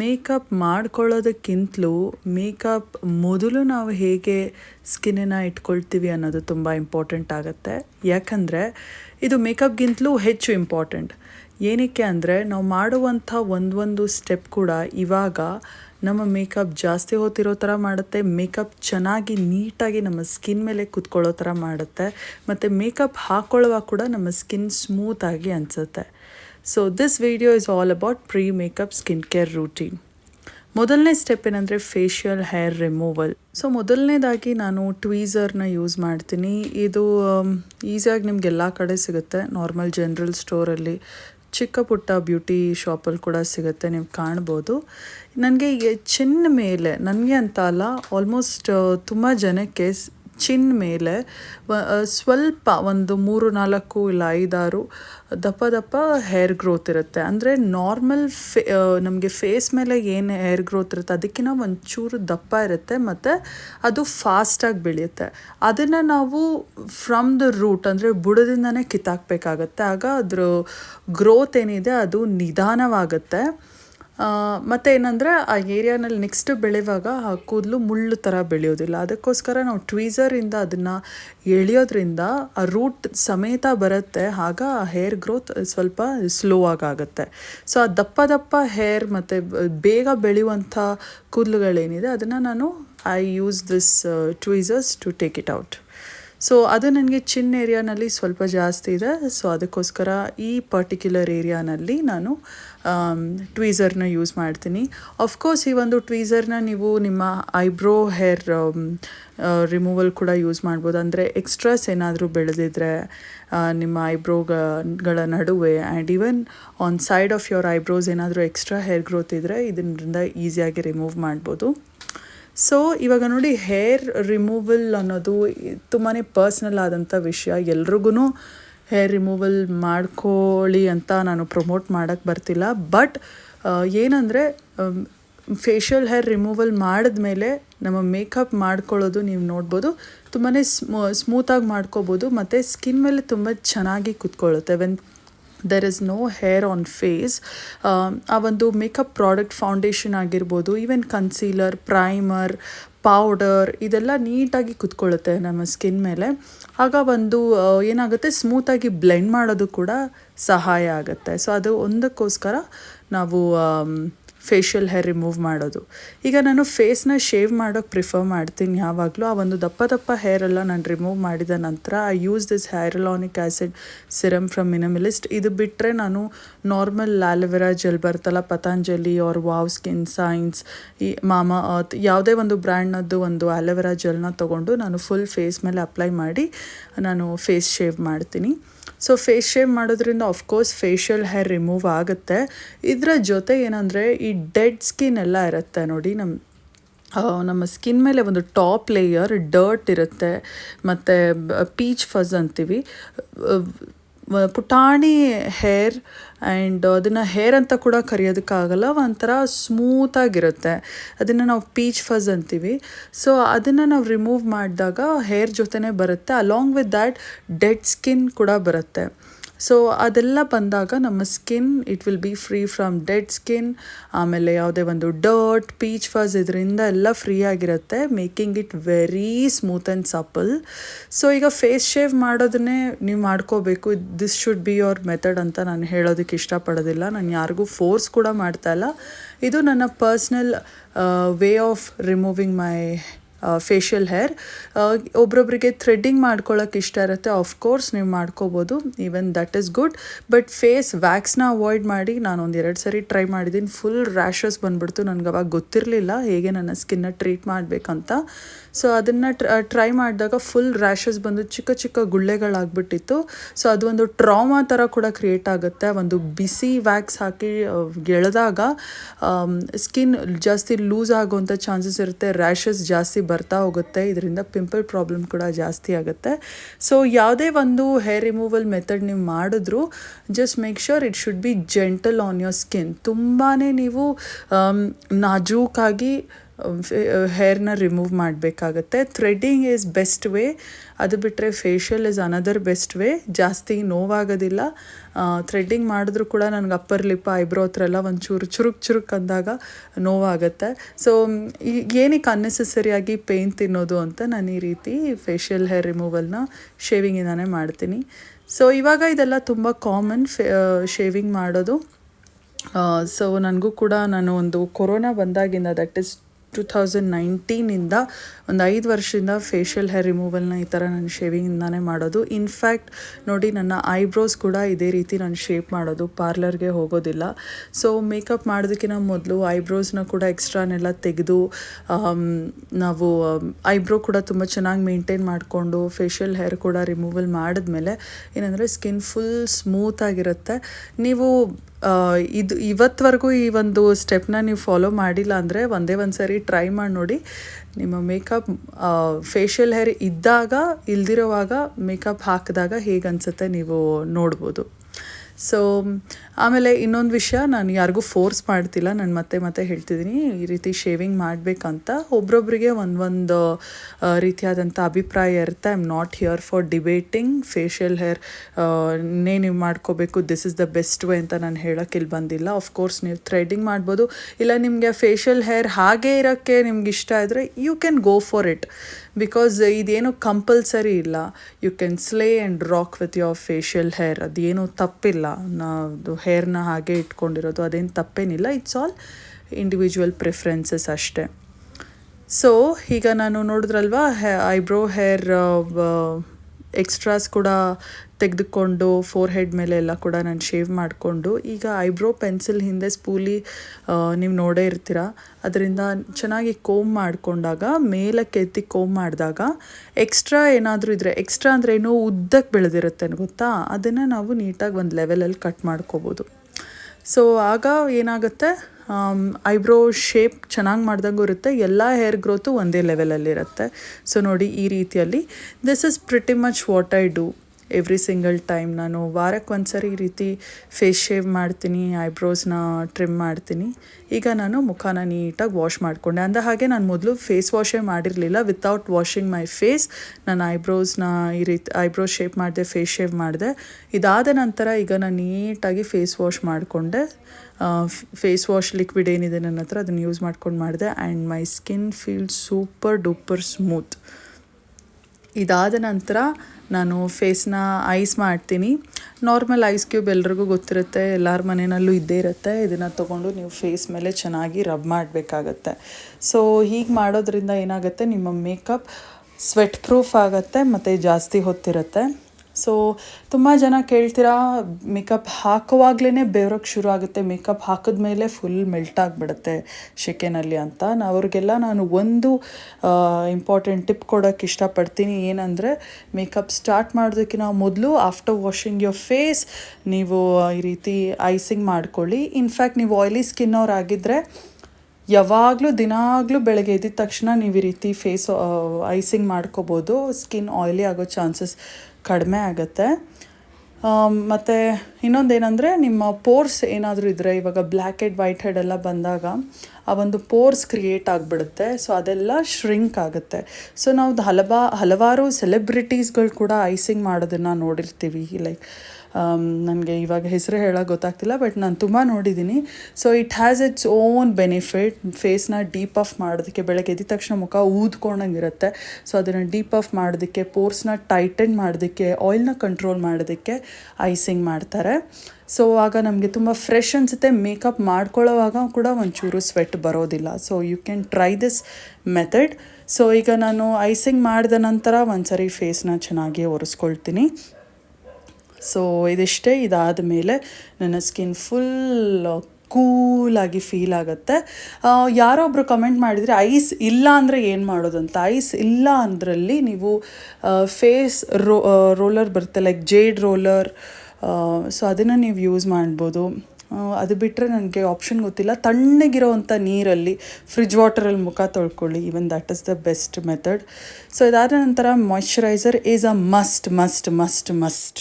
Makeup ಮಾಡ್ಕೊಳ್ಳೋದಕ್ಕಿಂತಲೂ makeup ಮೊದಲು ನಾವು ಹೇಗೆ ಸ್ಕಿನ್ನನ್ನು ಇಟ್ಕೊಳ್ತೀವಿ ಅನ್ನೋದು ತುಂಬ ಇಂಪಾರ್ಟೆಂಟ್ ಆಗುತ್ತೆ. ಯಾಕಂದರೆ ಇದು ಮೇಕಪ್ಗಿಂತಲೂ ಹೆಚ್ಚು ಇಂಪಾರ್ಟೆಂಟ್. ಏನಕ್ಕೆ ಅಂದರೆ ನಾವು ಮಾಡುವಂಥ ಒಂದೊಂದು ಸ್ಟೆಪ್ ಕೂಡ ಇವಾಗ ನಮ್ಮ ಮೇಕಪ್ ಜಾಸ್ತಿ ಹೊತ್ತಿರೋ ಥರ ಮಾಡುತ್ತೆ, ಮೇಕಪ್ ಚೆನ್ನಾಗಿ ನೀಟಾಗಿ ನಮ್ಮ ಸ್ಕಿನ್ ಮೇಲೆ ಕೂತ್ಕೊಳ್ಳೋ ಥರ ಮಾಡುತ್ತೆ, ಮತ್ತು ಮೇಕಪ್ ಹಾಕ್ಕೊಳ್ಳುವಾಗ ಕೂಡ ನಮ್ಮ ಸ್ಕಿನ್ ಸ್ಮೂತಾಗಿ ಅನಿಸುತ್ತೆ. So this video is all about pre makeup skin care routine ಮೊದಲನೇ ಸ್ಟೆಪ್ ಏನಂದರೆ ಫೇಶಿಯಲ್ ಹೇರ್ ರಿಮೂವಲ್ ಸೊ ಮೊದಲನೇದಾಗಿ ನಾನು ಟ್ವೀಸರ್ನ ಯೂಸ್ ಮಾಡ್ತೀನಿ. ಇದು ಈಸಿಯಾಗಿ ನಿಮ್ಗೆ ಎಲ್ಲ ಕಡೆ ಸಿಗುತ್ತೆ. ನಾರ್ಮಲ್ ಜನರಲ್ ಸ್ಟೋರಲ್ಲಿ ಚಿಕ್ಕ ಪುಟ್ಟ ಬ್ಯೂಟಿ ಶಾಪಲ್ಲಿ ಕೂಡ ಸಿಗುತ್ತೆ ನೀವು ಕಾಣ್ಬೋದು. ನನಗೆ ಚಿನ್ನ ಮೇಲೆ ನನಗೆ ಅಂತ ಅಲ್ಲ ಆಲ್ಮೋಸ್ಟ್ ತುಂಬ ಜನಕ್ಕೆ ಚಿನ್ ಮೇಲೆ ಆ, ಸ್ವಲ್ಪ ಒಂದು ಮೂರು ನಾಲ್ಕು ಇಲ್ಲ ಐದಾರು ದಪ್ಪ ದಪ್ಪ ಹೇರ್ ಗ್ರೋತ್ ಇರುತ್ತೆ. ಅಂದರೆ ನಾರ್ಮಲ್ ಫೇ ನಮಗೆ ಫೇಸ್ ಮೇಲೆ ಏನು ಹೇರ್ ಗ್ರೋತ್ ಇರುತ್ತೆ ಅದಕ್ಕಿಂತ ಒಂಚೂರು ದಪ್ಪ ಇರುತ್ತೆ ಮತ್ತು ಅದು ಫಾಸ್ಟಾಗಿ ಬೆಳೆಯುತ್ತೆ. ಅದನ್ನು ನಾವು ಫ್ರಮ್ ದ ರೂಟ್ ಅಂದರೆ ಬುಡದಿಂದನೇ ಕಿತ್ತಾಕ್ಬೇಕಾಗತ್ತೆ. ಆಗ ಅದ್ರ ಗ್ರೋತ್ ಏನಿದೆ ಅದು ನಿಧಾನವಾಗುತ್ತೆ. ಮತ್ತೆ ಏನಂದರೆ ಆ ಏರಿಯಾನಲ್ಲಿ ನೆಕ್ಸ್ಟ್ ಬೆಳೆಯುವಾಗ ಆ ಕೂದಲು ಮುಳ್ಳು ಥರ ಬೆಳೆಯೋದಿಲ್ಲ. ಅದಕ್ಕೋಸ್ಕರ ನಾವು ಟ್ವೀಸರಿಂದ ಅದನ್ನು ಎಳೆಯೋದ್ರಿಂದ ಆ ರೂಟ್ ಸಮೇತ ಬರುತ್ತೆ. ಆಗ ಆ ಹೇರ್ ಗ್ರೋತ್ ಸ್ವಲ್ಪ ಸ್ಲೋ ಆಗುತ್ತೆ ಸೊ ಆ ದಪ್ಪ ದಪ್ಪ ಹೇರ್ ಮತ್ತು ಬೇಗ ಬೆಳೆಯುವಂಥ ಕೂದಲುಗಳೇನಿದೆ, ಅದನ್ನು ನಾನು I use this tweezers to take it out so ಅದು ನನಗೆ ಚಿನ್ ಏರಿಯಾನಲ್ಲಿ ಸ್ವಲ್ಪ ಜಾಸ್ತಿ ಇದೆ. ಸೊ ಅದಕ್ಕೋಸ್ಕರ ಈ ಪರ್ಟಿಕ್ಯುಲರ್ ಏರಿಯಾನಲ್ಲಿ ನಾನು ಟ್ವೀಸರ್ನ ಯೂಸ್ ಮಾಡ್ತೀನಿ. ಅಫ್ಕೋರ್ಸ್ ಈ ಒಂದು ಟ್ವೀಸರ್ನ ನೀವು ನಿಮ್ಮ ಐಬ್ರೋ ಹೇರ್ ರಿಮೂವಲ್ ಕೂಡ ಯೂಸ್ ಮಾಡ್ಬೋದು. ಅಂದರೆ ಎಕ್ಸ್ಟ್ರಾಸ್ ಏನಾದರೂ ಬೆಳೆದಿದ್ರೆ ಆ, ನಿಮ್ಮ ಐಬ್ರೋಗಳ ನಡುವೆ and even on side of your eyebrows ಏನಾದರೂ ಎಕ್ಸ್ಟ್ರಾ ಹೇರ್ ಗ್ರೋತ್ ಇದ್ದರೆ ಇದರಿಂದ ಈಸಿಯಾಗಿ ರಿಮೂವ್ ಮಾಡ್ಬೋದು. ಸೊ ಇವಾಗ ನೋಡಿ ಹೇರ್ ರಿಮೂವಲ್ ಅನ್ನೋದು ತುಂಬಾ ಪರ್ಸ್ನಲ್ ಆದಂಥ ವಿಷಯ. ಎಲ್ರಿಗೂ ಹೇರ್ ರಿಮೂವಲ್ ಮಾಡ್ಕೊಳ್ಳಿ ಅಂತ ನಾನು ಪ್ರಮೋಟ್ ಮಾಡೋಕ್ಕೆ ಬರ್ತಿಲ್ಲ. ಬಟ್ ಏನಂದರೆ ಫೇಶಿಯಲ್ ಹೇರ್ ರಿಮೂವಲ್ ಮಾಡಿದ್ಮೇಲೆ ನಮ್ಮ ಮೇಕಪ್ ಮಾಡ್ಕೊಳ್ಳೋದು ನೀವು ನೋಡ್ಬೋದು. ತುಂಬಾ ಸ್ಮೂ ಸ್ಮೂತಾಗಿ ಮಾಡ್ಕೋಬೋದು. ಮತ್ತು ಸ್ಕಿನ್ ಮೇಲೆ ತುಂಬ ಚೆನ್ನಾಗಿ ಕುತ್ಕೊಳ್ಳುತ್ತೆ. When there is no hair on face ಆ ಒಂದು ಮೇಕಪ್ ಪ್ರಾಡಕ್ಟ್ ಫೌಂಡೇಶನ್ ಆಗಿರ್ಬೋದು ಈವನ್ ಕನ್ಸೀಲರ್ ಪ್ರೈಮರ್ ಪೌಡರ್ ಇದೆಲ್ಲ ನೀಟಾಗಿ ಕುತ್ಕೊಳ್ಳುತ್ತೆ ನಮ್ಮ ಸ್ಕಿನ್ ಮೇಲೆ. ಆಗ ಒಂದು ಏನಾಗುತ್ತೆ ಸ್ಮೂತಾಗಿ ಬ್ಲೆಂಡ್ ಮಾಡೋದು ಕೂಡ ಸಹಾಯ ಆಗುತ್ತೆ. ಸೊ ಅದು ಒಂದಕ್ಕೋಸ್ಕರ ನಾವು ಫೇಶಿಯಲ್ ಹೇರ್ ರಿಮೂವ್ ಮಾಡೋದು. ಈಗ ನಾನು ಫೇಸ್ನ ಶೇವ್ ಮಾಡೋಕ್ಕೆ ಪ್ರಿಫರ್ ಮಾಡ್ತೀನಿ ಯಾವಾಗಲೂ. ಆ ಒಂದು ದಪ್ಪ ದಪ್ಪ ಹೇರೆಲ್ಲ ನಾನು ರಿಮೂವ್ ಮಾಡಿದ ನಂತರ I use this hyaluronic acid serum from Minimalist ಇದು ಬಿಟ್ಟರೆ ನಾನು ನಾರ್ಮಲ್ ಆಲೋವೆರಾ ಜೆಲ್ ಬರ್ತಲ್ಲ ಪತಾಂಜಲಿ ಆರ್ ವಾವ್ ಸ್ಕಿನ್ ಸೈನ್ಸ್ ಈ ಮಾಮಾ ಅರ್ತ್ ಯಾವುದೇ ಒಂದು ಬ್ರ್ಯಾಂಡ್ನದ್ದು ಒಂದು ಆಲೋವೆರಾ ಜೆಲ್ನ ತೊಗೊಂಡು ನಾನು ಫುಲ್ ಫೇಸ್ ಮೇಲೆ ಅಪ್ಲೈ ಮಾಡಿ ನಾನು ಫೇಸ್ ಶೇವ್ ಮಾಡ್ತೀನಿ. ಸೊ ಫೇಸ್ ಶೇವ್ ಮಾಡೋದ್ರಿಂದ of course facial hair remove ಆಗುತ್ತೆ. ಇದರ ಜೊತೆ ಏನಂದರೆ, ಈ ಡೆಡ್ ಸ್ಕಿನ್ ಎಲ್ಲ ಇರುತ್ತೆ ನೋಡಿ ನಮ್ಮ ನಮ್ಮ ಸ್ಕಿನ್ ಮೇಲೆ ಒಂದು ಟಾಪ್ ಲೇಯರ್ ಡರ್ಟ್ ಇರುತ್ತೆ. ಮತ್ತು ಪೀಚ್ ಫಸ್ ಅಂತೀವಿ. ಪುಟಾಣಿ ಹೇರ್ ಆ್ಯಂಡ್ ಅದನ್ನು ಹೇರ್ ಅಂತ ಕೂಡ ಕರೆಯೋದಕ್ಕಾಗಲ್ಲ, ಒಂಥರ ಸ್ಮೂತಾಗಿರುತ್ತೆ ಅದನ್ನು ನಾವು ಪೀಚ್ ಫಸ್ ಅಂತೀವಿ. ಸೊ ಅದನ್ನು ನಾವು ರಿಮೂವ್ ಮಾಡಿದಾಗ ಹೇರ್ ಜೊತೆನೇ ಬರುತ್ತೆ. Along with that dead skin ಕೂಡ ಬರುತ್ತೆ. ಸೊ ಅದೆಲ್ಲ ಬಂದಾಗ ನಮ್ಮ skin it will be free from dead skin ಆಮೇಲೆ ಯಾವುದೇ ಒಂದು ಡರ್ಟ್ ಪೀಚ್ ಫಸ್ ಇದರಿಂದ ಎಲ್ಲ ಫ್ರೀ ಆಗಿರುತ್ತೆ making it very smooth and supple so ಈಗ ಫೇಸ್ ಶೇವ್ ಮಾಡೋದನ್ನೇ ನೀವು ಮಾಡ್ಕೋಬೇಕು. This should be your method ಅಂತ ನಾನು ಹೇಳೋದಕ್ಕೆ ಇಷ್ಟಪಡೋದಿಲ್ಲ. ನಾನು ಯಾರಿಗೂ ಫೋರ್ಸ್ ಕೂಡ ಮಾಡ್ತಾ ಇಲ್ಲ. ಇದು ನನ್ನ personal way of removing my facial hair ಒಬ್ರೊಬ್ರಿಗೆ threading ಮಾಡ್ಕೊಳ್ಳೋಕೆ ಇಷ್ಟ ಇರುತ್ತೆ ಆಫ್ಕೋರ್ಸ್ ನೀವು ಮಾಡ್ಕೋಬೋದು even that is good but face ವ್ಯಾಕ್ಸ್ನ avoid ಮಾಡಿ, ನಾನು ಒಂದು ಎರಡು ಸರಿ ಟ್ರೈ ಮಾಡಿದ್ದೀನಿ ಫುಲ್ ರ್ಯಾಷಸ್ ಬಂದುಬಿಡ್ತು, ನನಗೆ ಅವಾಗ ಗೊತ್ತಿರಲಿಲ್ಲ ಹೇಗೆ ನನ್ನ ಸ್ಕಿನ್ನ ಟ್ರೀಟ್ ಮಾಡಬೇಕಂತ. ಸೊ ಅದನ್ನು ಟ್ರೈ ಮಾಡಿದಾಗ ಫುಲ್ ರ್ಯಾಷಸ್ ಬಂದು ಚಿಕ್ಕ ಚಿಕ್ಕ ಗುಳ್ಳೆಗಳಾಗ್ಬಿಟ್ಟಿತ್ತು. ಸೊ ಅದು ಒಂದು ಟ್ರಾಮಾ ಥರ ಕೂಡ ಕ್ರಿಯೇಟ್ ಆಗುತ್ತೆ. ಒಂದು ಬಿಸಿ ವ್ಯಾಕ್ಸ್ ಹಾಕಿ ಗೆಳೆದಾಗ ಸ್ಕಿನ್ ಜಾಸ್ತಿ ಲೂಸ್ ಆಗುವಂಥ ಚಾನ್ಸಸ್ ಇರುತ್ತೆ ರ್ಯಾಷಸ್ ಜಾಸ್ತಿ ಬರ್ತಾ ಹೋಗುತ್ತೆ. ಇದರಿಂದ ಪಿಂಪಲ್ ಪ್ರಾಬ್ಲಮ್ ಕೂಡ ಜಾಸ್ತಿ ಆಗುತ್ತೆ. ಸೊ ಯಾವುದೇ ಒಂದು ಹೇರ್ ರಿಮೂವಲ್ ಮೆಥಡ್ ನೀವು ಮಾಡಿದ್ರು just make sure it should be gentle on your skin ತುಂಬಾ ನೀವು ನಾಜೂಕಾಗಿ ಹೇರ್ನ ರಿಮೂವ್ ಮಾಡಬೇಕಾಗತ್ತೆ. ಥ್ರೆಡ್ಡಿಂಗ್ ಈಸ್ ಬೆಸ್ಟ್ ವೇ ಅದು ಬಿಟ್ಟರೆ facial is another best way ಜಾಸ್ತಿ ನೋವಾಗೋದಿಲ್ಲ. ಥ್ರೆಡ್ಡಿಂಗ್ ಮಾಡಿದ್ರೂ ಕೂಡ ನನಗೆ ಅಪ್ಪರ್ ಲಿಪ್ ಐಬ್ರೋ ಹತ್ರ ಎಲ್ಲ ಒಂಚೂರು ಚುರುಕ್ ಚುರುಕ್ ಅಂದಾಗ ನೋವಾಗುತ್ತೆ. ಸೊ ಏನಕ್ಕೆ ಅನ್ನೆಸೆಸರಿಯಾಗಿ ಪೇನ್ ತಿನ್ನೋದು ಅಂತ ನಾನು ಈ ರೀತಿ ಫೇಶಿಯಲ್ ಹೇರ್ ರಿಮೂವಲ್ನ ಶೇವಿಂಗಿಂದಾನೇ ಮಾಡ್ತೀನಿ. ಸೊ ಇವಾಗ ಇದೆಲ್ಲ ತುಂಬ ಕಾಮನ್ ಫೇ ಶೇವಿಂಗ್ ಮಾಡೋದು. ಸೊ ನನಗೂ ಕೂಡ ನಾನು ಒಂದು ಕೊರೋನಾ ಬಂದಾಗಿಂದ ದಟ್ ಇಸ್ ಟು ತೌಸಂಡ್ ನೈನ್ಟೀನಿಂದ ಒಂದು ಐದು ವರ್ಷದಿಂದ ಫೇಶಿಯಲ್ ಹೇರ್ ರಿಮೂವಲ್ನ ಈ ಥರ ನಾನು ಶೇವಿಂಗಿಂದಾನೇ ಮಾಡೋದು. ಇನ್ಫ್ಯಾಕ್ಟ್ ನೋಡಿ ನನ್ನ ಐಬ್ರೋಸ್ ಕೂಡ ಇದೇ ರೀತಿ ನಾನು ಶೇಪ್ ಮಾಡೋದು. ಪಾರ್ಲರ್ಗೆ ಹೋಗೋದಿಲ್ಲ. ಸೊ ಮೇಕಪ್ ಮಾಡೋದಕ್ಕಿಂತ ಮೊದಲು ಐಬ್ರೋಸ್ನ ಕೂಡ ಎಕ್ಸ್ಟ್ರಾನೆಲ್ಲ ತೆಗೆದು ನಾವು ಐಬ್ರೋ ಕೂಡ ತುಂಬ ಚೆನ್ನಾಗಿ ಮೇಂಟೈನ್ ಮಾಡಿಕೊಂಡು ಫೇಶಿಯಲ್ ಹೇರ್ ಕೂಡ ರಿಮೂವಲ್ ಮಾಡಿದ್ಮೇಲೆ ಏನಂದರೆ ಸ್ಕಿನ್ ಫುಲ್ ಸ್ಮೂತ್ ಆಗಿರುತ್ತೆ. ನೀವು ಇದು ಇವತ್ತವರೆಗೂ ಈ ಒಂದು ಸ್ಟೆಪ್ನ ನೀವು ಫಾಲೋ ಮಾಡಿಲ್ಲ ಅಂದರೆ ಒಂದೇ ಒಂದು ಸಾರಿ ಟ್ರೈ ಮಾಡಿ ನೋಡಿ. ನಿಮ್ಮ ಮೇಕಪ್ ಫೇಶಿಯಲ್ ಹೇರ್ ಇದ್ದಾಗ, ಇಲ್ದಿರೋವಾಗ ಮೇಕಪ್ ಹಾಕಿದಾಗ ಹೇಗೆ ಅನಿಸುತ್ತೆ ನೀವು ನೋಡ್ಬೋದು. ಸೊ ಆಮೇಲೆ ಇನ್ನೊಂದು ವಿಷಯ, ನಾನು ಯಾರಿಗೂ ಫೋರ್ಸ್ ಮಾಡ್ತಿಲ್ಲ, ನಾನು ಮತ್ತೆ ಮತ್ತೆ ಹೇಳ್ತಿದ್ದೀನಿ ಈ ರೀತಿ ಶೇವಿಂಗ್ ಮಾಡಬೇಕಂತ. ಒಬ್ರೊಬ್ರಿಗೆ ಒಂದು ಒಂದು ರೀತಿಯಾದಂಥ ಅಭಿಪ್ರಾಯ ಇರುತ್ತೆ. I am not here for debating facial hair ನೇ ನೀವು ಮಾಡ್ಕೋಬೇಕು this is the best way ಅಂತ ನಾನು ಹೇಳೋಕ್ಕೆ ಇಲ್ಲಿ ಬಂದಿಲ್ಲ. ಕೋರ್ಸ್ ನೀವು ಥ್ರೆಡಿಂಗ್ ಮಾಡ್ಬೋದು. ಇಲ್ಲ, ನಿಮಗೆ ಫೇಶಿಯಲ್ ಹೇರ್ ಹಾಗೇ ಇರೋಕ್ಕೆ ನಿಮ್ಗೆ ಇಷ್ಟ ಇದ್ದರೆ you can go for it because ಇದೇನು ಕಂಪಲ್ಸರಿ ಇಲ್ಲ. You can slay and rock with your facial hair ಅದೇನು ತಪ್ಪಿಲ್ಲ. ನಾವು ಹೇರ್ನ ಹಾಗೆ ಇಟ್ಕೊಂಡಿರೋದು. ಅದೇನು ತಪ್ಪೇನಿಲ್ಲ. ಇಟ್ಸ್ ಆಲ್ ಇಂಡಿವಿಜುವಲ್ ಪ್ರಿಫ್ರೆನ್ಸಸ್ ಅಷ್ಟೇ. ಸೊ ಈಗ ನಾನು ನೋಡಿದ್ರಲ್ವಾ? ಹೇ ಐಬ್ರೋ ಹೇರ್ ಎಕ್ಸ್ಟ್ರಾಸ್ ಕೂಡ ತೆಗೆದುಕೊಂಡು ಫೋರ್ ಹೆಡ್ ಮೇಲೆ ಎಲ್ಲ ಕೂಡ ನಾನು ಶೇವ್ ಮಾಡಿಕೊಂಡು, ಈಗ ಐಬ್ರೋ ಪೆನ್ಸಿಲ್ ಹಿಂದೆ ಸ್ಪೂಲಿ ನೀವು ನೋಡೇ ಇರ್ತೀರ? ಅದರಿಂದ ಚೆನ್ನಾಗಿ ಕೋಮ್ ಮಾಡಿಕೊಂಡಾಗ, ಮೇಲಕ್ಕೆ ಎತ್ತಿ ಕೋಮ್ ಮಾಡಿದಾಗ ಎಕ್ಸ್ಟ್ರಾ ಏನಾದರೂ ಇದ್ದರೆ ಎಕ್ಸ್ಟ್ರಾ ಅಂದರೆ ಏನೋ ಉದ್ದಕ್ಕೆ ಬೆಳೆದಿರುತ್ತೆ ಗೊತ್ತಾ? ಅದನ್ನು ನಾವು ನೀಟಾಗಿ ಒಂದು ಲೆವೆಲಲ್ಲಿ ಕಟ್ ಮಾಡ್ಕೋಬೋದು. ಸೊ ಆಗ ಏನಾಗುತ್ತೆ? ಐಬ್ರೋ ಶೇಪ್ ಚೆನ್ನಾಗಿ ಮಾಡ್ದಂಗೂ ಇರುತ್ತೆ. ಎಲ್ಲ ಹೇರ್ ಗ್ರೋತು ಒಂದೇ ಲೆವೆಲಲ್ಲಿರುತ್ತೆ ಸೊ ನೋಡಿ ಈ ರೀತಿಯಲ್ಲಿ. This is pretty much what I do every single time ನಾನು ವಾರಕ್ಕೆ ಒಂದು ಸರಿ ಈ ರೀತಿ ಫೇಸ್ ಶೇವ್ ಮಾಡ್ತೀನಿ ಐಬ್ರೋಸ್ನ ಟ್ರಿಮ್ ಮಾಡ್ತೀನಿ. ಈಗ ನಾನು ಮುಖನ ನೀಟಾಗಿ ವಾಶ್ ಮಾಡಿಕೊಂಡೆ. ಅಂದ ಹಾಗೆ ನಾನು ಮೊದಲು ಫೇಸ್ ವಾಶೇ ಮಾಡಿರಲಿಲ್ಲ. ವಿತೌಟ್ ವಾಷಿಂಗ್ ಮೈ ಫೇಸ್ ನಾನು ಐಬ್ರೋಸ್ನ ಈ ರೀತಿ ಐಬ್ರೋಸ್ ಶೇಪ್ ಮಾಡಿದೆ ಫೇಸ್ ಶೇವ್ ಮಾಡಿದೆ. ಇದಾದ ನಂತರ ಈಗ ನಾನು ನೀಟಾಗಿ ಫೇಸ್ ವಾಶ್ ಮಾಡಿಕೊಂಡೆ. ಫೇಸ್ ವಾಶ್ ಲಿಕ್ವಿಡ್ ಏನಿದೆ ನನ್ನ ಹತ್ರ, ಅದನ್ನು ಯೂಸ್ ಮಾಡ್ಕೊಂಡು ಮಾಡಿದೆ. And my skin feel super duper smooth ಇದಾದ ನಂತರ ನಾನು ಫೇಸ್ನ ಐಸ್ ಮಾಡ್ತೀನಿ. ನಾರ್ಮಲ್ ಐಸ್ ಕ್ಯೂಬ್ ಎಲ್ರಿಗೂ ಗೊತ್ತಿರುತ್ತೆ, ಎಲ್ಲರ ಮನೆಯಲ್ಲೂ ಇದ್ದೇ ಇರುತ್ತೆ. ಇದನ್ನು ತೊಗೊಂಡು ನೀವು ಫೇಸ್ ಮೇಲೆ ಚೆನ್ನಾಗಿ ರಬ್ ಮಾಡಬೇಕಾಗತ್ತೆ. ಸೊ ಹೀಗೆ ಮಾಡೋದ್ರಿಂದ ಏನಾಗುತ್ತೆ, ನಿಮ್ಮ ಮೇಕಪ್ ಸ್ವೆಟ್ ಪ್ರೂಫ್ ಆಗುತ್ತೆ ಮತ್ತು ಜಾಸ್ತಿ ಹೊತ್ತಿರುತ್ತೆ. ಸೊ ತುಂಬ ಜನ ಕೇಳ್ತೀರಾ ಮೇಕಪ್ ಹಾಕುವಾಗ್ಲೇ ಬೇರೋಕ್ಕೆ ಶುರು ಆಗುತ್ತೆ ಮೇಕಪ್ ಹಾಕಿದ ಮೇಲೆ ಫುಲ್ ಮೆಲ್ಟ್ ಆಗಿಬಿಡುತ್ತೆ ಶೆಕೆನಲ್ಲಿ ಅಂತ. ಅವ್ರಿಗೆಲ್ಲ ನಾನು ಒಂದು ಇಂಪಾರ್ಟೆಂಟ್ ಟಿಪ್ ಕೊಡೋಕ್ಕೆ ಇಷ್ಟಪಡ್ತೀನಿ. ಏನಂದರೆ ಮೇಕಪ್ ಸ್ಟಾರ್ಟ್ ಮಾಡೋದಕ್ಕಿಂತ ಮೊದಲು ಆಫ್ಟರ್ ವಾಷಿಂಗ್ ಯೋರ್ ಫೇಸ್ ನೀವು ಈ ರೀತಿ ಐಸಿಂಗ್ ಮಾಡ್ಕೊಳ್ಳಿ. ಇನ್ಫ್ಯಾಕ್ಟ್ ನೀವು ಆಯ್ಲಿ ಸ್ಕಿನ್ ಅವ್ರು ಆಗಿದ್ದರೆ ಯಾವಾಗಲೂ ದಿನಾಗಲೂ ಬೆಳಗ್ಗೆ ಎದ್ದಿದ ತಕ್ಷಣ ನೀವು ಈ ರೀತಿ ಫೇಸ್ ಐಸಿಂಗ್ ಮಾಡ್ಕೋಬೋದು. ಸ್ಕಿನ್ ಆಯ್ಲಿ ಆಗೋ ಚಾನ್ಸಸ್ ಕಡಿಮೆ ಆಗುತ್ತೆ. ಮತ್ತು ಇನ್ನೊಂದೇನೆಂದರೆ ನಿಮ್ಮ ಪೋರ್ಸ್ ಏನಾದರೂ ಇದ್ದರೆ ಇವಾಗ ಬ್ಲ್ಯಾಕ್ ಹೆಡ್ ವೈಟ್ ಹೆಡ್ ಎಲ್ಲ ಬಂದಾಗ ಆ ಒಂದು ಪೋರ್ಸ್ ಕ್ರಿಯೇಟ್ ಆಗಿಬಿಡುತ್ತೆ. ಸೊ ಅದೆಲ್ಲ ಶ್ರಿಂಕ್ ಆಗುತ್ತೆ. ಸೊ ನಾವು ಹಲವಾ, ಹಲವಾರು ಸೆಲೆಬ್ರಿಟೀಸ್ಗಳು ಕೂಡ ಐಸಿಂಗ್ ಮಾಡೋದನ್ನು ನೋಡಿರ್ತೀವಿ. ಲೈಕ್ ನನಗೆ ಇವಾಗ ಹೆಸರು ಹೇಳೋಕೆ ಗೊತ್ತಾಗ್ತಿಲ್ಲ ಬಟ್ ನಾನು ತುಂಬ ನೋಡಿದ್ದೀನಿ so it has its own benefit ಫೇಸ್ನ depuff ಮಾಡೋದಕ್ಕೆ ಬೆಳಗ್ಗೆ ಎದ್ದ ತಕ್ಷಣ ಮುಖ ಊದ್ಕೊಂಡಂಗಿರುತ್ತೆ. ಸೊ ಅದನ್ನು ಡೀಪ್ ಆಫ್ ಮಾಡೋದಕ್ಕೆ ಪೋರ್ಸ್ನ ಟೈಟನ್ ಮಾಡೋದಕ್ಕೆ ಆಯಿಲ್ನ ಕಂಟ್ರೋಲ್ ಮಾಡೋದಕ್ಕೆ ಐಸಿಂಗ್ ಮಾಡ್ತಾರೆ. ಸೊ ಆಗ ನಮಗೆ ತುಂಬ ಫ್ರೆಶ್ ಅನಿಸುತ್ತೆ. ಮೇಕಪ್ ಮಾಡ್ಕೊಳ್ಳೋವಾಗ ಕೂಡ ಒಂಚೂರು ಸ್ವೆಟ್ ಬರೋದಿಲ್ಲ. So you can try this method so ಈಗ ನಾನು ಐಸಿಂಗ್ ಮಾಡಿದ ನಂತರ ಒಂದ್ಸರಿ ಫೇಸ್ನ ಚೆನ್ನಾಗಿ ಒರೆಸ್ಕೊಳ್ತೀನಿ. ಸೊ ಇದಿಷ್ಟೇ. ಇದಾದ ಮೇಲೆ ನನ್ನ ಸ್ಕಿನ್ ಫುಲ್ ಕೂಲಾಗಿ ಫೀಲ್ ಆಗುತ್ತೆ. ಯಾರೊಬ್ಬರು ಕಮೆಂಟ್ ಮಾಡಿದರೆ, ಐಸ್ ಇಲ್ಲ ಅಂದರೆ ಏನು ಮಾಡೋದಂತ ಐಸ್ ಇಲ್ಲ ಅಂದ್ರಲ್ಲಿ ನೀವು ಫೇಸ್ ರೋ ರೋಲರ್ ಬರುತ್ತೆ. ಲೈಕ್ ಜೇಡ್ ರೋಲರ್ ಸೊ ಅದನ್ನು ನೀವು ಯೂಸ್ ಮಾಡ್ಬೋದು. ಅದು ಬಿಟ್ಟರೆ ನನಗೆ ಆಪ್ಷನ್ ಗೊತ್ತಿಲ್ಲ. ತಣ್ಣಗಿರೋವಂಥ ನೀರಲ್ಲಿ ಫ್ರಿಜ್ ವಾಟರಲ್ಲಿ ಮುಖ ತೊಳ್ಕೊಳ್ಳಿ. Even that is the best method so ಇದಾದ ನಂತರ moisturiser is a must must must must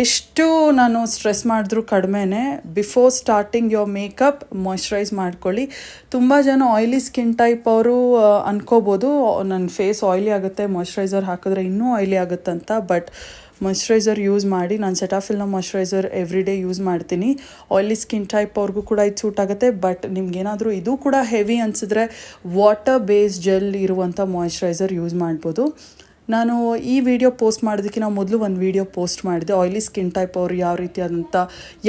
ಎಷ್ಟು ನಾನು ಸ್ಟ್ರೆಸ್ ಮಾಡಿದ್ರೂ ಕಡಿಮೆನೆ before starting your makeup moisturise ಮಾಡ್ಕೊಳ್ಳಿ. ತುಂಬ ಜನ ಆಯ್ಲಿ ಸ್ಕಿನ್ ಟೈಪ್ ಅವರು ಅನ್ಕೋಬೋದು. ನನ್ನ ಫೇಸ್ ಆಯ್ಲಿ ಆಗುತ್ತೆ ಮಾಯ್ಶ್ಚರೈಸರ್ ಹಾಕಿದ್ರೆ ಇನ್ನೂ ಆಯ್ಲಿ ಆಗುತ್ತಂತ ಬಟ್ ಮಾಯ್ಶ್ಚರೈಸರ್ ಯೂಸ್ ಮಾಡಿ, ನಾನು ಸೆಟಾಫಿಲ್ನ ಮಾಯಶ್ಚರೈಸರ್ ಎವ್ರಿ ಡೇ ಯೂಸ್ ಮಾಡ್ತೀನಿ. ಆಯ್ಲಿ ಸ್ಕಿನ್ ಟೈಪ್ ಅವ್ರಿಗೂ ಕೂಡ ಇದು ಸೂಟ್ ಆಗುತ್ತೆ ಬಟ್ ನಿಮ್ಗೇನಾದರೂ ಇದು ಕೂಡ ಹೆವಿ ಅನಿಸಿದ್ರೆ ವಾಟರ್ ಬೇಸ್ ಜೆಲ್ ಇರುವಂಥ ಮಾಯಶ್ಚರೈಸರ್ ಯೂಸ್ ಮಾಡ್ಬೋದು. ನಾನು ಈ ವಿಡಿಯೋ ಪೋಸ್ಟ್ ಮಾಡೋದಕ್ಕೆ ನಾವು ಮೊದಲು ಒಂದು ವಿಡಿಯೋ ಪೋಸ್ಟ್ ಮಾಡಿದೆ. ಆಯ್ಲಿ ಸ್ಕಿನ್ ಟೈಪ್ ಅವರು ಯಾವ ರೀತಿಯಾದಂಥ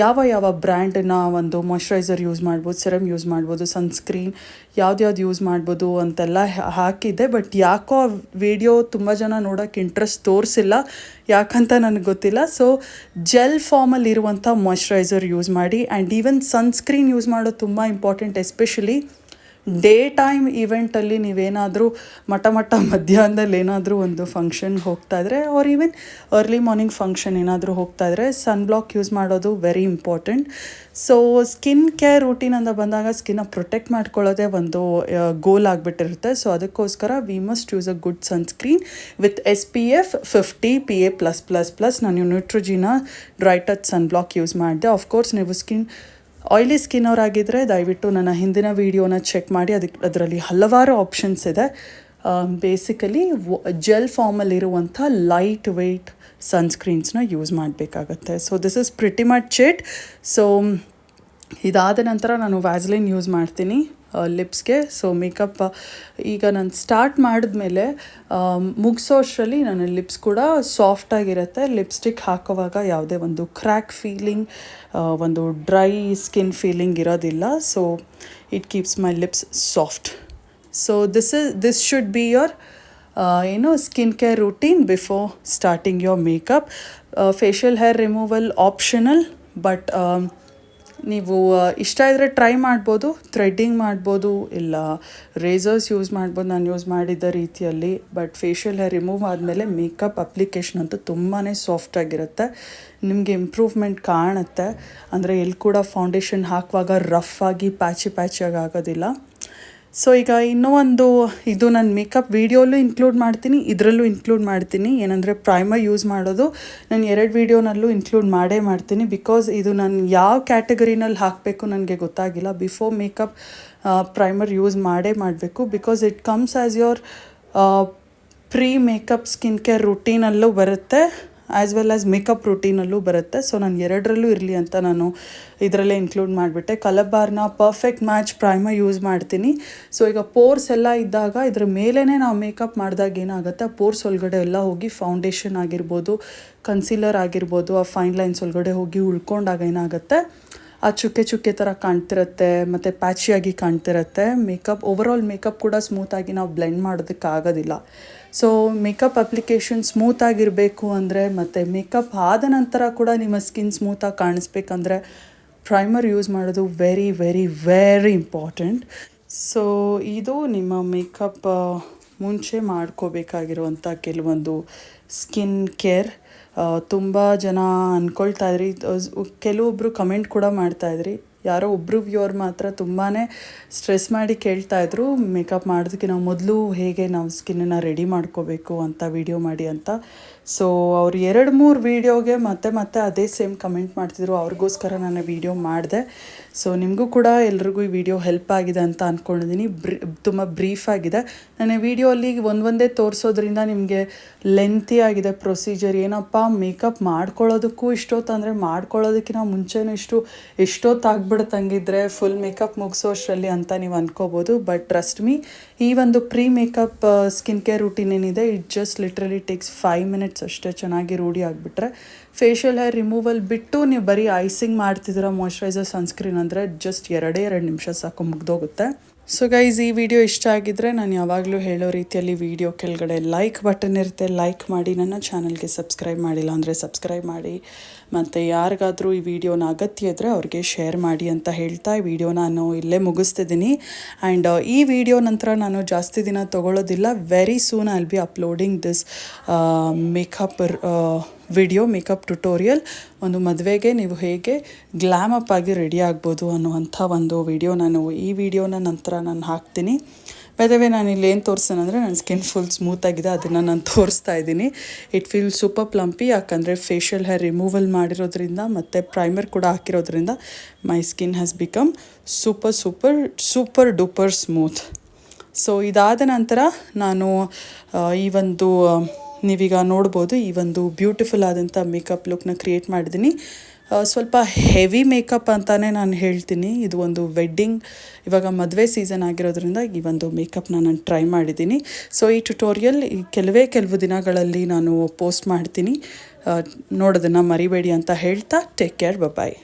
ಯಾವ ಯಾವ ಬ್ರ್ಯಾಂಡನ್ನ ಒಂದು ಮಾಯ್ಶ್ಚರೈಸರ್ ಯೂಸ್ ಮಾಡ್ಬೋದು ಸೆರಮ್ ಯೂಸ್ ಮಾಡ್ಬೋದು ಸನ್ಸ್ಕ್ರೀನ್ ಯಾವ್ದ್ಯಾವ್ದು ಯೂಸ್ ಮಾಡ್ಬೋದು ಅಂತೆಲ್ಲ ಹಾಕಿದ್ದೆ. ಬಟ್ ಯಾಕೋ ವಿಡಿಯೋ ತುಂಬ ಜನ ನೋಡೋಕ್ಕೆ ಇಂಟ್ರೆಸ್ಟ್ ತೋರಿಸಿಲ್ಲ. ಯಾಕಂತ ನನಗೆ ಗೊತ್ತಿಲ್ಲ. ಸೊ ಜೆಲ್ ಫಾರ್ಮಲ್ಲಿ ಇರುವಂಥ ಮಾಯ್ಶ್ಚರೈಸರ್ ಯೂಸ್ ಮಾಡಿ. ಆ್ಯಂಡ್ ಈವನ್ ಸನ್ಸ್ಕ್ರೀನ್ ಯೂಸ್ ಮಾಡೋದು ತುಂಬ ಇಂಪಾರ್ಟೆಂಟ್ ಎಸ್ಪೆಷಲಿ ಡೇ ಟೈಮ್ ಇವೆಂಟಲ್ಲಿ ನೀವೇನಾದರೂ ಮಠ ಮಠ ಮಧ್ಯಾಹ್ನದಲ್ಲಿ ಏನಾದರೂ ಒಂದು ಫಂಕ್ಷನ್ ಹೋಗ್ತಾ ಇದ್ರೆ or even early morning function ಏನಾದರೂ ಹೋಗ್ತಾ ಇದ್ರೆ ಸನ್ ಬ್ಲಾಕ್ ಯೂಸ್ ಮಾಡೋದು very important so skin care routine ಅಂತ ಬಂದಾಗ ಸ್ಕಿನ್ನ ಪ್ರೊಟೆಕ್ಟ್ ಮಾಡ್ಕೊಳ್ಳೋದೇ ಒಂದು ಗೋಲ್ ಆಗಿಬಿಟ್ಟಿರುತ್ತೆ. ಸೊ ಅದಕ್ಕೋಸ್ಕರ we must use a good sunscreen with S P F fifty P A plus plus plus ನಾನು Neutrogena dry touch sun block use ಮಾಡಿದೆ of course ನೀವು ಸ್ಕಿನ್ ಆಯ್ಲಿ ಸ್ಕಿನ್ ಅವರಾಗಿದ್ದರೆ ದಯವಿಟ್ಟು ನನ್ನ ಹಿಂದಿನ ವೀಡಿಯೋನ ಚೆಕ್ ಮಾಡಿ. ಅದಕ್ಕೆ ಅದರಲ್ಲಿ ಹಲವಾರು ಆಪ್ಷನ್ಸ್ ಇದೆ. ಬೇಸಿಕಲಿ ಜೆಲ್ ಫಾರ್ಮಲ್ಲಿರುವಂಥ ಲೈಟ್ ವೆಯ್ಟ್ ಸನ್ಸ್ಕ್ರೀನ್ಸ್ನ ಯೂಸ್ ಮಾಡಬೇಕಾಗತ್ತೆ. So this is pretty much it so ಇದಾದ ನಂತರ ನಾನು ವ್ಯಾಸ್ಲಿನ್ ಯೂಸ್ ಮಾಡ್ತೀನಿ. ಲಿಪ್ಸ್ಗೆ ಸೊ ಮೇಕಪ್ ಈಗ ನಾನು ಸ್ಟಾರ್ಟ್ ಮಾಡಿದ್ಮೇಲೆ ಮುಗಿಸೋ ಅಷ್ಟರಲ್ಲಿ ನನ್ನ ಲಿಪ್ಸ್ ಕೂಡ ಸಾಫ್ಟಾಗಿರುತ್ತೆ ಲಿಪ್ಸ್ಟಿಕ್ ಹಾಕೋವಾಗ ಯಾವುದೇ ಒಂದು ಕ್ರ್ಯಾಕ್ ಫೀಲಿಂಗ್ ಒಂದು ಡ್ರೈ ಸ್ಕಿನ್ ಫೀಲಿಂಗ್ ಇರೋದಿಲ್ಲ. So it keeps my lips soft so this is this should be your ಏನು skin care routine before starting your makeup facial hair removal optional but ನೀವು ಇಷ್ಟ ಇದ್ದರೆ try ಮಾಡ್ಬೋದು threading ಮಾಡ್ಬೋದು, ಇಲ್ಲ razors use ಮಾಡ್ಬೋದು. ನಾನು ಯೂಸ್ ಮಾಡಿದ್ದ ರೀತಿಯಲ್ಲಿ ಬಟ್ ಫೇಶಿಯಲ್ ಹೇರ್ ರಿಮೂವ್ ಆದಮೇಲೆ ಮೇಕಪ್ ಅಪ್ಲಿಕೇಶನ್ ಅಂತೂ ತುಂಬಾ ಸಾಫ್ಟಾಗಿರುತ್ತೆ ನಿಮಗೆ ಇಂಪ್ರೂವ್ಮೆಂಟ್ ಕಾಣುತ್ತೆ. ಅಂದರೆ ಎಲ್ಲಿ ಕೂಡ ಫೌಂಡೇಶನ್ ಹಾಕುವಾಗ ರಫ್ ಆಗಿ ಪ್ಯಾಚಿ ಪ್ಯಾಚಿಯಾಗಿ ಆಗೋದಿಲ್ಲ. ಸೊ ಈಗ ಇನ್ನೂ ಒಂದು ಇದು ನನ್ನ ಮೇಕಪ್ ವೀಡಿಯೋಲ್ಲೂ ಇನ್ಕ್ಲೂಡ್ ಮಾಡ್ತೀನಿ, ಇದರಲ್ಲೂ ಇನ್ಕ್ಲೂಡ್ ಮಾಡ್ತೀನಿ. ಏನಂದರೆ ಪ್ರೈಮರ್ ಯೂಸ್ ಮಾಡೋದು ನಾನು ಎರಡು ವೀಡಿಯೋನಲ್ಲೂ ಇನ್ಕ್ಲೂಡ್ ಮಾಡೇ ಮಾಡ್ತೀನಿ ಬಿಕಾಸ್ ಇದು ನಾನು ಯಾವ ಕ್ಯಾಟಗರಿನಲ್ಲಿ ಹಾಕಬೇಕು ನನಗೆ ಗೊತ್ತಾಗಿಲ್ಲ. ಬಿಫೋರ್ ಮೇಕಪ್ ಪ್ರೈಮರ್ ಯೂಸ್ ಮಾಡೇ ಮಾಡಬೇಕು because it comes as your pre makeup skin care ರುಟೀನಲ್ಲೂ ಬರುತ್ತೆ. ಆ್ಯಸ್ ವೆಲ್ ಆ್ಯಸ್ ಮೇಕಪ್ ರುಟೀನಲ್ಲೂ ಬರುತ್ತೆ. ಸೊ ನಾನು ಎರಡರಲ್ಲೂ ಇರಲಿ ಅಂತ ನಾನು ಇದರಲ್ಲೇ ಇನ್ಕ್ಲೂಡ್ ಮಾಡಿಬಿಟ್ಟೆ. ಬಾರ್ನ ಪರ್ಫೆಕ್ಟ್ ಮ್ಯಾಚ್ ಪ್ರೈಮರ್ ಯೂಸ್ ಮಾಡ್ತೀನಿ. ಸೊ ಈಗ ಪೋರ್ಸ್ ಎಲ್ಲ ಇದ್ದಾಗ ಇದ್ರ ಮೇಲೇ ನಾವು ಮೇಕಪ್ ಮಾಡಿದಾಗ ಏನಾಗುತ್ತೆ? ಆ ಪೋರ್ಸ್ ಒಳಗಡೆ ಎಲ್ಲ ಹೋಗಿ ಫೌಂಡೇಶನ್ ಆಗಿರ್ಬೋದು ಕನ್ಸೀಲರ್ ಆಗಿರ್ಬೋದು, ಆ ಫೈನ್ ಲೈನ್ಸ್ ಒಳಗಡೆ ಹೋಗಿ ಉಳ್ಕೊಂಡಾಗ ಏನಾಗುತ್ತೆ? ಆ ಚುಕ್ಕೆ ಚುಕ್ಕೆ ಥರ ಕಾಣ್ತಿರುತ್ತೆ, ಮತ್ತು ಪ್ಯಾಚಿಯಾಗಿ ಕಾಣ್ತಿರುತ್ತೆ. ಮೇಕಪ್ ಓವರಾಲ್ ಮೇಕಪ್ ಕೂಡ ಸ್ಮೂತಾಗಿ ನಾವು ಬ್ಲೆಂಡ್ ಮಾಡೋದಕ್ಕೆ ಆಗೋದಿಲ್ಲ. ಸೊ ಮೇಕಪ್ ಅಪ್ಲಿಕೇಶನ್ ಸ್ಮೂತಾಗಿರಬೇಕು ಅಂದರೆ ಮತ್ತು ಮೇಕಪ್ ಆದ ನಂತರ ಕೂಡ ನಿಮ್ಮ ಸ್ಕಿನ್ ಸ್ಮೂತಾಗಿ ಕಾಣಿಸ್ಬೇಕಂದ್ರೆ ಪ್ರೈಮರ್ ಯೂಸ್ ಮಾಡೋದು very very very important so ಇದು ನಿಮ್ಮ ಮೇಕಪ್ ಮುಂಚೆ ಮಾಡ್ಕೋಬೇಕಾಗಿರುವಂಥ ಕೆಲವೊಂದು ಸ್ಕಿನ್ ಕೇರ್ ತುಂಬ ಜನ ಅಂದ್ಕೊಳ್ತಾ ಇದ್ರಿ. ಕೆಲವೊಬ್ಬರು ಕಮೆಂಟ್ ಕೂಡ ಮಾಡ್ತಾ ಇದ್ರಿ. ಯಾರೋ ಒಬ್ಬರು ವ್ಯೂವರ್ ಮಾತ್ರ ತುಂಬಾ ಸ್ಟ್ರೆಸ್ ಮಾಡಿ ಕೇಳ್ತಾ ಇದ್ರು, ಮೇಕಪ್ ಮಾಡೋದಕ್ಕೆ ನಾವು ಮೊದಲು ಹೇಗೆ ನಾವು ಸ್ಕಿನ್ನನ್ನು ರೆಡಿ ಮಾಡ್ಕೋಬೇಕು ಅಂತ ವಿಡಿಯೋ ಮಾಡಿ ಅಂತ ಸೊ ಅವ್ರು ಎರಡು ಮೂರು ವೀಡಿಯೋಗೆ ಮತ್ತೆ ಮತ್ತೆ ಅದೇ ಸೇಮ್ ಕಮೆಂಟ್ ಮಾಡ್ತಿದ್ರು. ಅವ್ರಿಗೋಸ್ಕರ ನಾನು ವೀಡಿಯೋ ಮಾಡಿದೆ. ಸೊ ನಿಮಗೂ ಕೂಡ ಎಲ್ರಿಗೂ ಈ ವಿಡಿಯೋ ಹೆಲ್ಪ್ ಆಗಿದೆ ಅಂತ ಅಂದ್ಕೊಂಡಿದ್ದೀನಿ ಬ್ರಿ, ತುಂಬ ಬ್ರೀಫ್ ಆಗಿದೆ. ನಾನು ವೀಡಿಯೋ ಅಲ್ಲಿ ಒಂದೊಂದೇ ತೋರಿಸೋದ್ರಿಂದ ನಿಮಗೆ ಲೆಂತಿ ಆಗಿದೆ ಪ್ರೊಸೀಜರ್ ಏನಪ್ಪ ಮೇಕಪ್ ಮಾಡ್ಕೊಳ್ಳೋದಕ್ಕೂ ಇಷ್ಟೊತ್ತಂದರೆ ಮಾಡ್ಕೊಳ್ಳೋದಕ್ಕಿಂತ ಮುಂಚೆನೂ ಇಷ್ಟು ಎಷ್ಟೊತ್ತು ಆಗ್ಬಿಡುತ್ತೆ ಹಂಗಿದ್ರೆ ಫುಲ್ ಮೇಕಪ್ ಮುಗಿಸೋ ಅಷ್ಟರಲ್ಲಿ ಅಂತ ನೀವು ಅಂದ್ಕೋಬೋದು ಬಟ್ ಟ್ರಸ್ಟ್ ಮೀ ಈ ಒಂದು pre makeup skin care routine ಏನಿದೆ it just literally takes five minutes ಅಷ್ಟೇ ಚೆನ್ನಾಗಿ ರೂಢಿ ಆಗಿಬಿಟ್ರೆ ಫೇಶಿಯಲ್ ಹೇರ್ ರಿಮೂವಲ್ ಬಿಟ್ಟು ನೀವು ಬರೀ ಐಸಿಂಗ್ ಮಾಡ್ತಿದ್ದೀರ ಮಾಯ್ಶ್ಚರೈಸರ್ ಸನ್ಸ್ಕ್ರೀನ್ ಅಂದರೆ ಜಸ್ಟ್ ಎರಡೇ ಎರಡು ನಿಮಿಷ ಸಾಕು ಮುಗ್ದೋಗುತ್ತೆ. ಸೊ ಗೈಸ್ ಈ ವಿಡಿಯೋ ಇಷ್ಟ ಆಗಿದ್ರೆ ನಾನು ಯಾವಾಗಲೂ ಹೇಳೋ ರೀತಿಯಲ್ಲಿ ವಿಡಿಯೋ ಕೆಳಗಡೆ ಲೈಕ್ ಬಟನ್ ಇರುತ್ತೆ. ಲೈಕ್ ಮಾಡಿ, ನನ್ನ ಚಾನಲ್ಗೆ ಸಬ್ಸ್ಕ್ರೈಬ್ ಮಾಡಿಲ್ಲ ಅಂದರೆ ಸಬ್ಸ್ಕ್ರೈಬ್ ಮಾಡಿ. ಮತ್ತು ಯಾರಿಗಾದರೂ ಈ ವಿಡಿಯೋನ ಅಗತ್ಯ ಇದ್ದರೆ ಅವ್ರಿಗೆ ಶೇರ್ ಮಾಡಿ ಅಂತ ಹೇಳ್ತಾ ಈ ವಿಡಿಯೋ ನಾನು ಇಲ್ಲೇ ಮುಗಿಸ್ತಿದ್ದೀನಿ. ಆ್ಯಂಡ್ ಈ ವಿಡಿಯೋ ನಂತರ ನಾನು ಜಾಸ್ತಿ ದಿನ ತೊಗೊಳ್ಳೋದಿಲ್ಲ very soon I be uploading this makeup video, makeup tutorial, ಒಂದು ಮದುವೆಗೆ ನೀವು ಹೇಗೆ ಗ್ಲಾಮ್ ಅಪ್ ಆಗಿ ರೆಡಿ ಆಗ್ಬೋದು ಅನ್ನುವಂಥ ಒಂದು ವಿಡಿಯೋ ನಾನು ಈ ವಿಡಿಯೋನ ನಂತರ ನಾನು ಹಾಕ್ತೀನಿ. ಬೇದವೇ ನಾನು ಇಲ್ಲಿ ಏನು ತೋರಿಸ್ತೇನೆ ಅಂದರೆ ನನ್ನ ಸ್ಕಿನ್ ಫುಲ್ ಸ್ಮೂತ್ ಆಗಿದೆ, ಅದನ್ನು ನಾನು ತೋರಿಸ್ತಾ ಇದ್ದೀನಿ. ಇಟ್ ಫೀಲ್ ಸೂಪರ್ ಪ್ಲಂಪಿ ಯಾಕಂದರೆ ಫೇಶಿಯಲ್ ಹೇರ್ ರಿಮೂವಲ್ ಮಾಡಿರೋದ್ರಿಂದ ಮತ್ತು ಪ್ರೈಮರ್ ಕೂಡ ಹಾಕಿರೋದ್ರಿಂದ my skin has become super super super duper smooth so ಇದಾದ ನಂತರ ನಾನು ಈ ಒಂದು ನೀವೀಗ ನೋಡ್ಬೋದು ಈ ಒಂದು ಬ್ಯೂಟಿಫುಲ್ ಆದಂಥ ಮೇಕಪ್ ಲುಕ್ನ ಕ್ರಿಯೇಟ್ ಮಾಡಿದ್ದೀನಿ. ಸ್ವಲ್ಪ ಹೆವಿ ಮೇಕಪ್ ಅಂತಲೇ ನಾನು ಹೇಳ್ತೀನಿ. ಇದು ಒಂದು ವೆಡ್ಡಿಂಗ್ ಇವಾಗ ಮದುವೆ ಸೀಸನ್ ಆಗಿರೋದ್ರಿಂದ ಈ ಒಂದು ಮೇಕಪ್ನ ನಾನು ಟ್ರೈ ಮಾಡಿದ್ದೀನಿ. ಸೊ ಈ ಟ್ಯುಟೋರಿಯಲ್ ಈ ಕೆಲವೇ ಕೆಲವು ದಿನಗಳಲ್ಲಿ ನಾನು ಪೋಸ್ಟ್ ಮಾಡ್ತೀನಿ. ನೋಡೋದನ್ನು ಮರಿಬೇಡಿ ಅಂತ ಹೇಳ್ತಾ ಟೇಕ್ ಕೇರ್ ಬಾಯ್